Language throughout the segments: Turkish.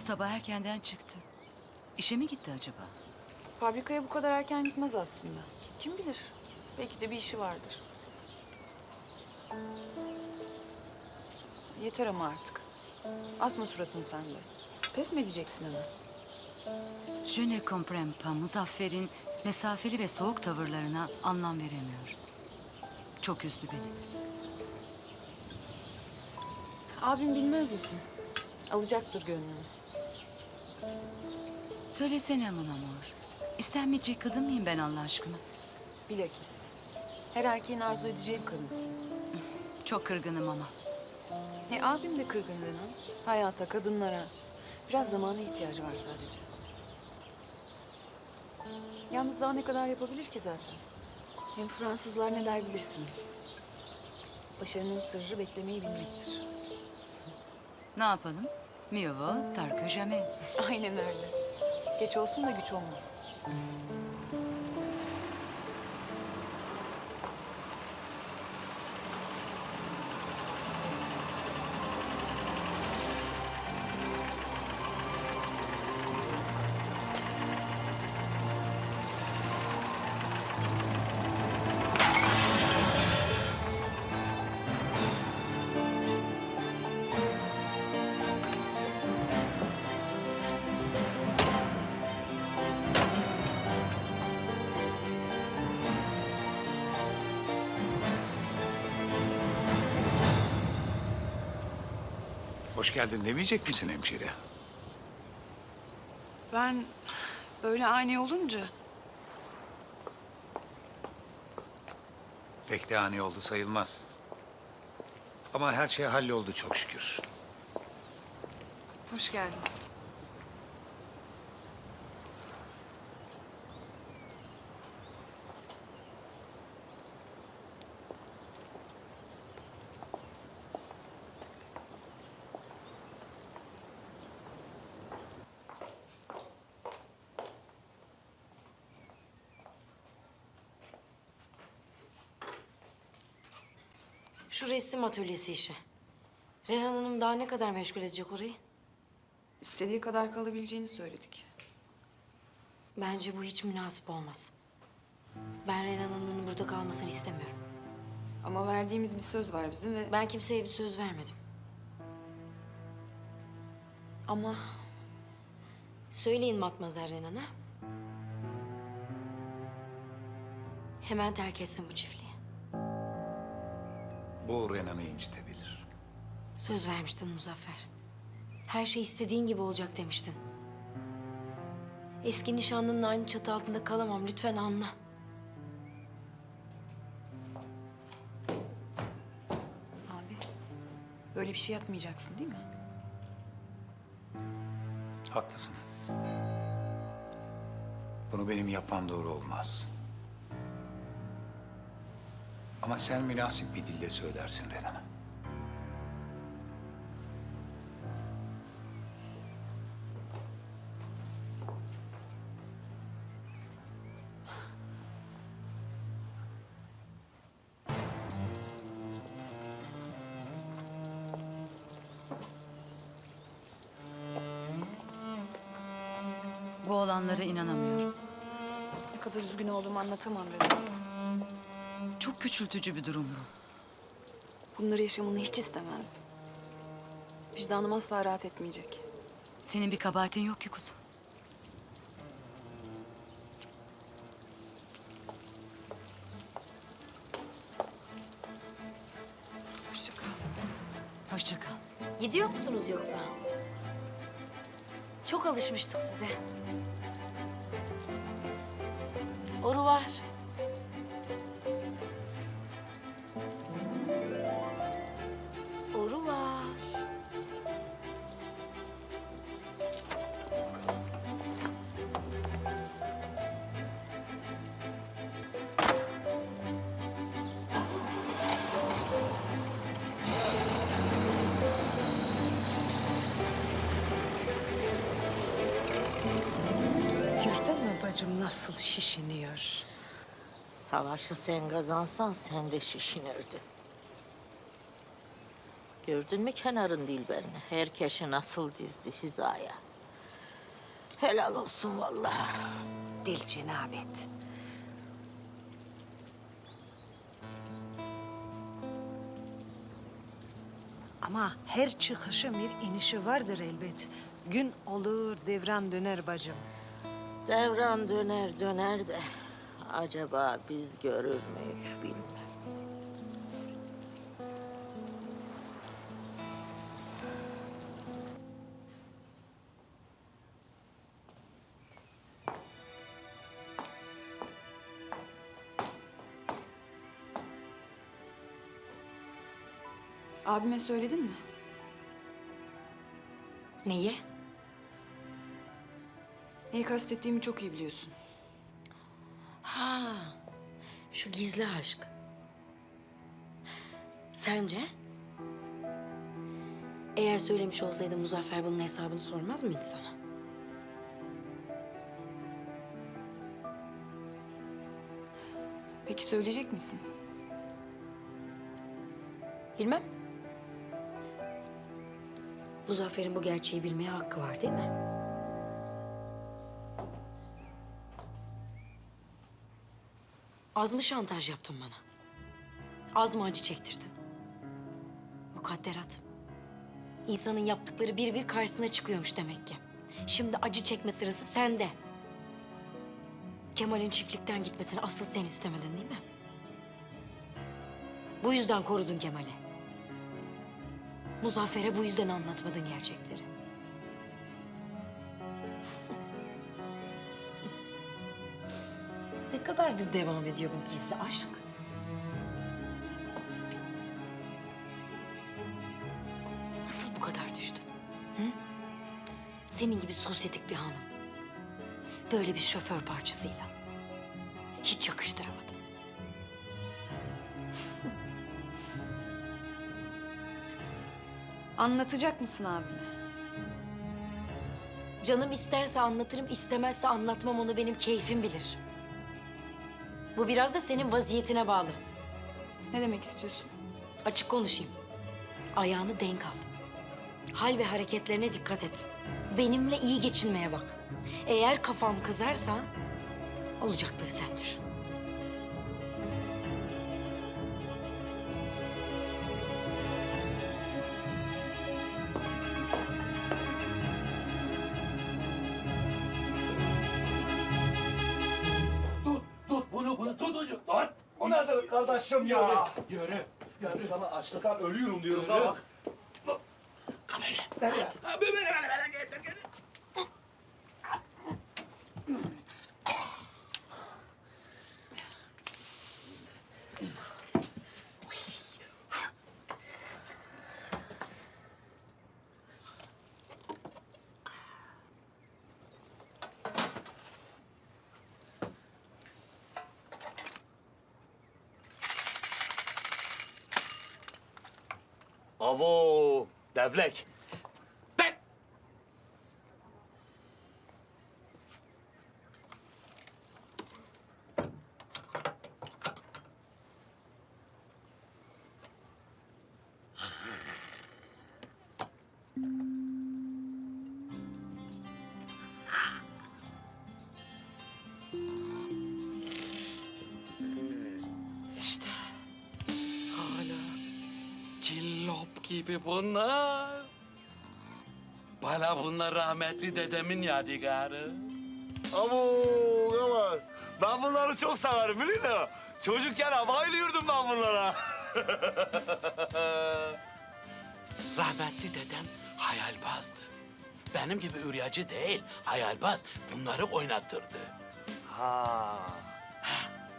Bu sabah erkenden çıktı. İşe mi gitti acaba? Fabrikaya bu kadar erken gitmez aslında. Kim bilir? Belki de bir işi vardır. Yeter ama artık. Asma suratını sen de. Pes mi edeceksin hemen? Je ne comprends pas Muzaffer'in mesafeli ve soğuk tavırlarına anlam veremiyorum. Çok üzdü beni. Abim bilmez misin? Alacaktır gönlünü. Söylesene mon amour. İstenmeyecek kadın mıyım ben Allah aşkına? Bilakis. Her erkeğin arzu edeceği kadınsın. Çok kırgınım ama. E abim de kırgın Renan. Hayata, kadınlara. Biraz zamana ihtiyacı var sadece. Yalnız daha ne kadar yapabilir ki zaten? Hem Fransızlar ne der bilirsin. Başarının sırrı beklemeyi bilmektir. Ne yapalım? Mieux vaut tard que jamais. Aynen öyle. Geç olsun da güç olmasın. Hoş geldin demeyecek misin hemşire? Ben böyle ani olunca Pek de ani oldu sayılmaz. Ama her şey halloldu çok şükür. hoş geldin. Şu resim atölyesi işi. Renan Hanım daha ne kadar meşgul edecek orayı? İstediği kadar kalabileceğini söyledik. Bence bu hiç münasip olmaz. Ben Renan Hanım'ın burada kalmasını istemiyorum. Ama verdiğimiz bir söz var bizim ve... Ben kimseye bir söz vermedim. Ama Söyleyin Matmazel Renan'a. Hemen terk etsin bu çiftliği. Bu Renan'ı incitebilir. Söz vermiştin Muzaffer. Her şey istediğin gibi olacak demiştin. Eski nişanlının aynı çatı altında kalamam. Lütfen anla. abi böyle bir şey yapmayacaksın değil mi? Haklısın. Bunu benim yapmam doğru olmaz. Ama sen münasip bir dille söylersin Renan'a. Bu olanlara inanamıyorum. Ne kadar üzgün olduğumu anlatamam dedim. Çok küçültücü bir durum bu. Bunları yaşamanı hiç istemezdim. Vicdanım asla rahat etmeyecek. Senin bir kabahatin yok ki kuzum. Hoşça kal. Hoşça kal. Gidiyor musunuz yoksa? Çok alışmıştık size. Oru var. Bacım nasıl şişiniyor? Savaşı sen kazansan sen de şişinirdin. Gördün mü kenarın dilberini? Herkesi nasıl dizdi hizaya. Helal olsun vallahi. Dil cenabet. Ama her çıkışın bir inişi vardır elbet. Gün olur, devran döner bacım. Devran döner döner de acaba biz görür müyük bilmem. Abime söyledin mi? Neyi? Neyi kastettiğimi çok iyi biliyorsun. Ha, şu gizli aşk. Sence? Eğer söylemiş olsaydı Muzaffer bunun hesabını sormaz mıydı sana? Peki söyleyecek misin? Bilmem. Muzaffer'in bu gerçeği bilmeye hakkı var değil mi? Az mı şantaj yaptın bana? Az mı acı çektirdin? Mukadderat. İnsanın yaptıkları bir bir karşısına çıkıyormuş demek ki. Şimdi acı çekme sırası sende. Kemal'in çiftlikten gitmesini asıl sen istemedin değil mi? Bu yüzden korudun Kemal'i. Muzaffer'e bu yüzden anlatmadın gerçekleri. Ne kadardır devam ediyor bu gizli aşk? Nasıl bu kadar düştün? Hı? Senin gibi sosyetik bir hanım. Böyle bir şoför parçasıyla. Hiç yakıştıramadım. Anlatacak mısın abime? Canım isterse anlatırım, istemezse anlatmam onu benim keyfim bilir. Bu biraz da senin vaziyetine bağlı. Ne demek istiyorsun? Açık konuşayım. Ayağını denk al. Hal ve hareketlerine dikkat et. Benimle iyi geçinmeye bak. Eğer kafam kızarsa olacakları sen düşün. Nedir kardeşim ya? Yürü, yürü. Sana açlıktan ölüyorum diyorum Yürü. bak. Nereye? Avo, devlek. Gibi bunlar. Bana bunlar rahmetli dedemin yadigarı. Avo, Kemal. Ben bunları çok severim biliyor musun? Çocukken bayılıyordum ben bunlara. Rahmetli dedem hayalbazdı. Benim gibi üryacı değil, hayalbaz. Bunları oynattırdı. ha.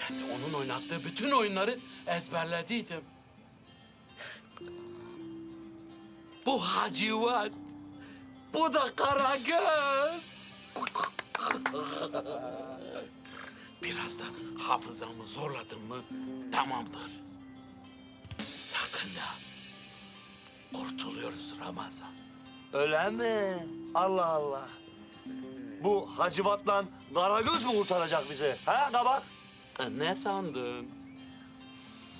Ben de onun oynattığı bütün oyunları ezberlediydim. Bu Hacivat, bu da Karagöz. Biraz da hafızamı zorladın mı tamamdır. Yakında kurtuluyoruz Ramazan. Öyle mi? Allah Allah. Bu Hacivat'la Karagöz mü kurtaracak bizi? Ha kabak? Ne sandın?